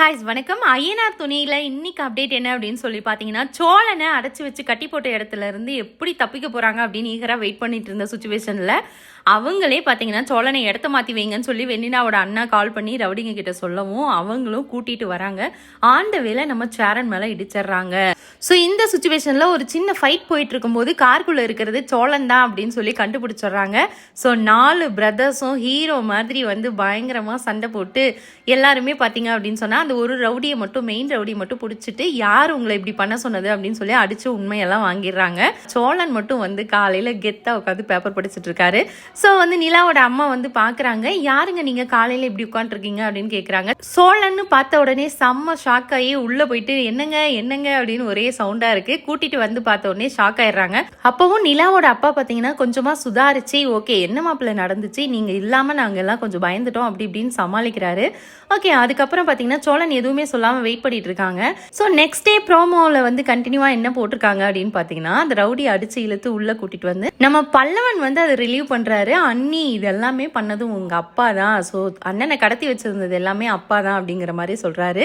ஹாய்ஸ் வணக்கம். ஐயனார் துணியில் இன்னைக்கு அப்டேட் என்ன அப்படின்னு சொல்லி பார்த்தீங்கன்னா சோழனை அடைச்சி வச்சு கட்டி போட்ட இடத்துல இருந்து எப்படி தப்பிக்க போகிறாங்க அப்படின்னு ஈகராக வெயிட் பண்ணிட்டு இருந்த சுச்சுவேஷனில் அவங்களே பார்த்தீங்கன்னா சோழனை இடத்த மாற்றி வைங்கன்னு சொல்லி வெண்ணினாவோட அண்ணா கால் பண்ணி ரவுடிங்க கிட்ட சொல்லவும் அவங்களும் கூட்டிட்டு வராங்க. ஆண்ட வேலை நம்ம சேரன் மேலே இடிச்சிடுறாங்க. ஸோ இந்த சுச்சுவேஷனில் ஒரு சின்ன ஃபைட் போயிட்டு இருக்கும்போது கார்க்குள்ளே இருக்கிறது சோழன் தான் அப்படின்னு சொல்லி கண்டுபிடிச்சிடுறாங்க. ஸோ நாலு பிரதர்ஸும் ஹீரோ மாதிரி வந்து பயங்கரமாக சண்டை போட்டு எல்லாருமே பார்த்தீங்க அப்படின்னு சொன்னால் அந்த ஒரு ரவுடியை மட்டும் மெயின் ரவுடியை மட்டும் பிடிச்சிட்டு யார் உங்களை இப்படி பண்ண சொன்னது அப்படின்னு சொல்லி அடித்து உண்மையெல்லாம் வாங்கிடுறாங்க. சோழன் மட்டும் வந்து காலையில் கெத்தாக உட்காந்து பேப்பர் படிச்சுட்டு இருக்காரு. ஸோ வந்து நிலாவோட அம்மா வந்து பார்க்குறாங்க யாருங்க நீங்கள் காலையில் இப்படி உட்காந்துருக்கீங்க அப்படின்னு கேட்குறாங்க சோழன்னு பார்த்த உடனே செம்ம ஷாக் ஆகி உள்ளே போயிட்டு என்னங்க என்னங்க? அப்படின்னு ஒரே சவுண்டாக இருக்குது கூட்டிகிட்டு வந்து பார்த்த உடனே ஷாக் ஆயிடுறாங்க. அப்பவும் நிலாவோட அப்பா பார்த்தீங்கன்னா கொஞ்சமாக சுதாரிச்சு ஓகே என்ன மாப்பிள்ள நடந்துச்சு? நீங்கள் இல்லாமல் நாங்கள் எல்லாம் கொஞ்சம் பயந்துட்டோம் அப்படி இப்படின்னு சமாளிக்கிறாரு. ஓகே அதுக்கப்புறம் பார்த்தீங்கன்னா சோழன் எதுவுமே சொல்லாமல் வெயிட் பண்ணிட்டு இருக்காங்க. ஸோ நெக்ஸ்ட் டே ப்ரோமோவில் வந்து கண்டினியூவாக என்ன போட்டிருக்காங்க அப்படின்னு பார்த்தீங்கன்னா அந்த ரவுடி அடிச்சு இழுத்து உள்ளே கூட்டிகிட்டு வந்து நம்ம பல்லவன் வந்து அதை ரிலீவ் பண்ணுற சொல்கிறாரு அண்ணி இது எல்லாமே பண்ணதும் உங்கள் அப்பா தான். ஸோ அண்ணனை கடத்தி வச்சிருந்தது எல்லாமே அப்பா தான் அப்படிங்கிற மாதிரி சொல்கிறாரு